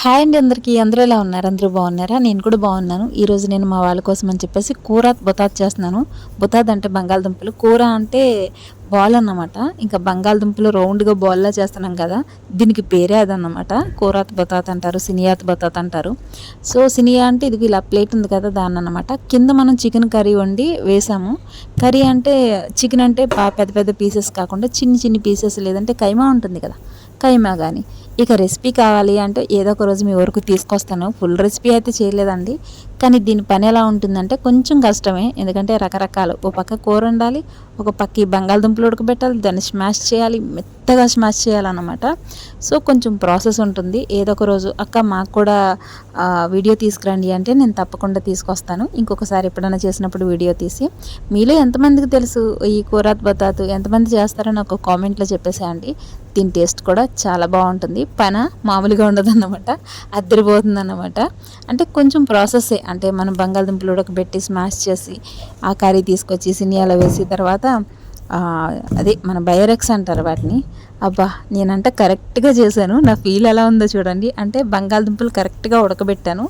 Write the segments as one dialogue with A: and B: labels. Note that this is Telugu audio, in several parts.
A: హాయ్ అండి అందరికీ. అందరూ ఎలా ఉన్నారు? అందరూ బాగున్నారా? నేను కూడా బాగున్నాను. ఈరోజు నేను మా వాళ్ళ కోసం అని చెప్పేసి కూర బుతాద్ చేస్తున్నాను. బుతాద్ అంటే బంగాళదుంపలు. కూర అంటే బాల్ అన్నమాట. ఇంకా బంగాళదుంపలు రౌండ్గా బాల్లా చేస్తున్నాం కదా దీనికి పేరే అదన్నమాట. కూరాత్ బతాత్ అంటారు సినియాత్ బతాత్ అంటారు. సో సినియా అంటే ఇది ఇలా ప్లేట్ ఉంది కదా దాన్ని అన్నమాట. కింద మనం చికెన్ కర్రీ వండి వేసాము. కర్రీ అంటే చికెన్ అంటే పెద్ద పెద్ద పీసెస్ కాకుండా చిన్ని చిన్ని పీసెస్ లేదంటే కైమా ఉంటుంది కదా కైమా కానీ ఇక రెసిపీ కావాలి అంటే ఏదో ఒక రోజు మీ వరకు తీసుకొస్తాను. ఫుల్ రెసిపీ అయితే చేయలేదండి. కానీ దీని పని ఎలా ఉంటుందంటే కొంచెం కష్టమే. ఎందుకంటే రకరకాలు. ఒక పక్క కూర ఉండాలి ఒక పక్క ఈ బంగాళదుంపలు ఉడకబెట్టాలి దాన్ని స్మాష్ చేయాలి మెత్తగా స్మాష్ చేయాలన్నమాట. సో కొంచెం ప్రాసెస్ ఉంటుంది. ఏదో ఒక రోజు అక్క మాకు కూడా వీడియో తీసుకురండి అంటే నేను తప్పకుండా తీసుకొస్తాను. ఇంకొకసారి ఎప్పుడైనా చేసినప్పుడు వీడియో తీసి. మీలో ఎంతమందికి తెలుసు ఈ కూర బతాతు? ఎంతమంది చేస్తారో నాకు కామెంట్లో చెప్పేసేయండి. దీని టేస్ట్ కూడా చాలా బాగుంటుంది. పన మామూలుగా ఉండదు అన్నమాట అద్దరిపోతుంది అన్నమాట అంటే కొంచెం ప్రాసెస్సే. అంటే మనం బంగాళదుంపలు ఉడకబెట్టి స్మాష్ చేసి ఆ కర్రీ తీసుకొచ్చి సినియాలో వేసి తర్వాత అదే మన బయోరెక్స్ అంటారు వాటిని. అబ్బా నేనంటే కరెక్ట్గా చేశాను. నా ఫీల్ ఎలా ఉందో చూడండి. అంటే బంగాళదుంపలు కరెక్ట్గా ఉడకబెట్టాను.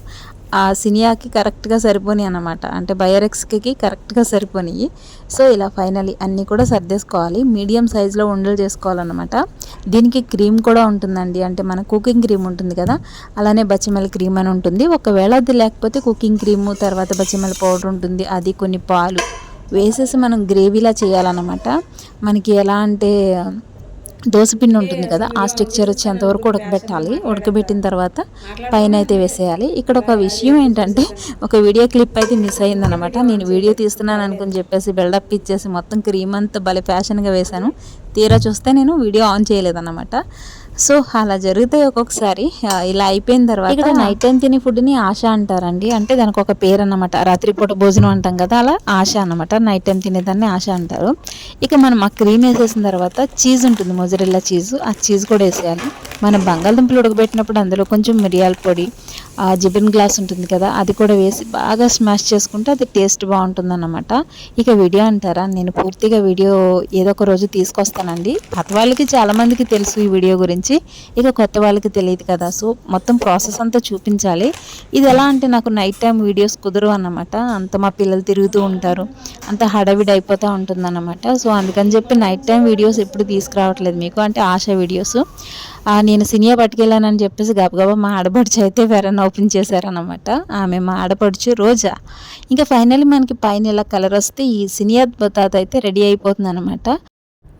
A: ఆ సినియాకి కరెక్ట్గా సరిపోని అన్నమాట. అంటే బయోరెక్స్కి కరెక్ట్గా సరిపోనియి. సో ఇలా ఫైనలీ అన్నీ కూడా సర్దేసుకోవాలి. మీడియం సైజులో ఉండలు చేసుకోవాలన్నమాట. దీనికి క్రీమ్ కూడా ఉంటుందండి. అంటే మన కుకింగ్ క్రీమ్ ఉంటుంది కదా. అలానే బచ్చిమల క్రీమ్ అని ఉంటుంది. ఒకవేళ అది లేకపోతే కుకింగ్ క్రీము తర్వాత బచ్చిమల పౌడర్ ఉంటుంది. అది కొన్ని పాలు. వేసేసి మనం గ్రేవీలా చేయాలన్నమాట. మనకి ఎలా అంటే దోసపిండి ఉంటుంది కదా ఆ స్ట్రక్చర్ వచ్చేంత వరకు ఉడకబెట్టాలి. ఉడకబెట్టిన తర్వాత పైన అయితే వేసేయాలి. ఇక్కడ ఒక విషయం ఏంటంటే ఒక వీడియో క్లిప్ అయితే మిస్ అయిందనమాట నేను వీడియో తీస్తున్నాను అనుకుని చెప్పేసి బిల్డప్ ఇచ్చేసి మొత్తం క్రీమ్ అంతా భలే ఫ్యాషన్గా వేశాను. తీరా చూస్తే నేను వీడియో ఆన్ చేయలేదన్నమాట. సో అలా జరుగుతాయి ఒక్కొక్కసారి. ఇలా అయిపోయిన తర్వాత ఇక్కడ నైట్ టైం తినే ఫుడ్ని ఆశ అంటారండి. అంటే దానికి ఒక పేరు అన్నమాట రాత్రిపూట భోజనం అంటాం కదా అలా ఆశ అన్నమాట. నైట్ టైం తినేదాన్ని ఆశ అంటారు. ఇక మనం ఆ క్రీమ్ వేసేసిన తర్వాత చీజ్ ఉంటుంది మొజరెల్లా చీజ్ ఆ చీజ్ కూడా వేసేయాలి. మనం బంగాళదుంపలు ఉడకబెట్టినప్పుడు అందులో కొంచెం మిరియాల పొడి ఆ జిబిన్ గ్లాస్ ఉంటుంది కదా అది కూడా వేసి బాగా స్మాష్ చేసుకుంటే అది టేస్ట్ బాగుంటుంది అన్నమాట ఇక వీడియో అంటారా? నేను పూర్తిగా వీడియో ఏదో ఒక రోజు తీసుకొస్తానండి. పాత వాళ్ళకి చాలామందికి తెలుసు ఈ వీడియో గురించి. ఇక కొత్త వాళ్ళకి తెలియదు కదా సో మొత్తం ప్రాసెస్ అంతా చూపించాలి. ఇది ఎలా అంటే నాకు నైట్ టైం వీడియోస్ కుదరవు అన్నమాట. అంత మా పిల్లలు తిరుగుతూ ఉంటారు. అంత హడావిడి అయిపోతూ ఉంటుందన్నమాట. సో అందుకని చెప్పి నైట్ టైం వీడియోస్ ఎప్పుడు తీసుకురావట్లేదు మీకు. అంటే ఆశ వీడియోస్. నేను సినియా పట్టుకెళ్ళానని చెప్పేసి గబగబా మా ఆడపడుచు అయితే వెరన్ ఓపెన్ చేశారనమాట ఆమె మా ఆడపడుచు రోజా. ఇంకా ఫైనల్లీ మనకి పైన ఇలా కలర్ వస్తే ఈ సినియా తాత అయితే రెడీ అయిపోతుంది అనమాట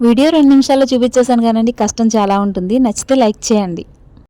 A: వీడియో రెండు నిమిషాల్లో చూపించేశాను కానండి కష్టం చాలా ఉంటుంది. నచ్చితే లైక్ చేయండి.